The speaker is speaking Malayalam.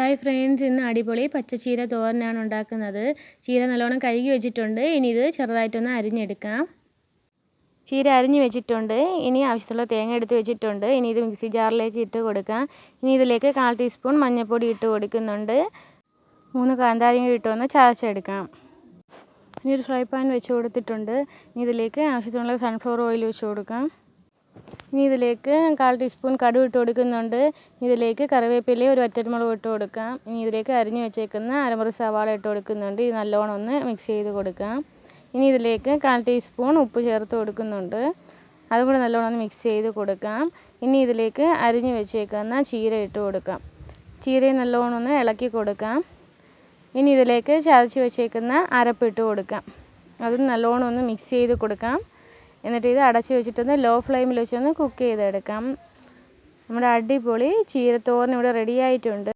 ഹായ് ഫ്രണ്ട്സ് ഇന്ന് അടിപൊളി പച്ചച്ചീര തോരനാണ് ഉണ്ടാക്കുന്നത്. ചീര നല്ലോണം കഴുകി വെച്ചിട്ടുണ്ട്. ഇനി ഇത് ചെറുതായിട്ടൊന്ന് അരിഞ്ഞെടുക്കാം. ചീര അരിഞ്ഞ് വെച്ചിട്ടുണ്ട്. ഇനി ആവശ്യത്തിലുള്ള തേങ്ങ എടുത്ത് വെച്ചിട്ടുണ്ട്. ഇനി ഇത് മിക്സി ജാറിലേക്ക് ഇട്ട് കൊടുക്കാം. ഇനി ഇതിലേക്ക് കാൽ ടീസ്പൂൺ മഞ്ഞൾപ്പൊടി ഇട്ട് കൊടുക്കുന്നുണ്ട്. മൂന്ന് കാന്താരിങ്ങ ഇട്ടൊന്ന് ചതച്ചെടുക്കാം. ഇനി ഒരു ഫ്രൈ പാൻ വെച്ച് കൊടുത്തിട്ടുണ്ട്. ഇനി ഇതിലേക്ക് ആവശ്യത്തിനുള്ള സൺഫ്ലവർ ഓയിൽ വെച്ച് കൊടുക്കാം. ഇനി ഇതിലേക്ക് കാൽ ടീസ്പൂൺ കടുക് ഇട്ട് കൊടുക്കുന്നുണ്ട്. ഇതിലേക്ക് കറിവേപ്പില ഒരു വറ്റൽമുളക് ഇട്ട് കൊടുക്കാം. ഇനി ഇതിലേക്ക് അരിഞ്ഞു വെച്ചേക്കുന്ന അരമുറി സവാള ഇട്ട് കൊടുക്കുന്നുണ്ട്. ഇത് നല്ലോണം ഒന്ന് മിക്സ് ചെയ്ത് കൊടുക്കാം. ഇനി ഇതിലേക്ക് കാൽ ടീസ്പൂൺ ഉപ്പ് ചേർത്ത് കൊടുക്കുന്നുണ്ട്. അതും കൂടെ നല്ലോണം ഒന്ന് മിക്സ് ചെയ്ത് കൊടുക്കാം. ഇനി ഇതിലേക്ക് അരിഞ്ഞു വെച്ചേക്കുന്ന ചീര ഇട്ട് കൊടുക്കാം. ചീരയും നല്ലോണം ഒന്ന് ഇളക്കി കൊടുക്കാം. ഇനി ഇതിലേക്ക് ചതച്ച് വെച്ചേക്കുന്ന അരപ്പിട്ട് കൊടുക്കാം. അതും നല്ലോണം ഒന്ന് മിക്സ് ചെയ്ത് കൊടുക്കാം. എന്നിട്ട് ഇത് അടച്ച് വെച്ചിട്ടൊന്ന് ലോ ഫ്ലെയിമിൽ വെച്ചൊന്ന് കുക്ക് ചെയ്തെടുക്കാം. നമ്മുടെ അടിപൊളി ചീരത്തോരൻ ഇവിടെ റെഡി ആയിട്ടുണ്ട്.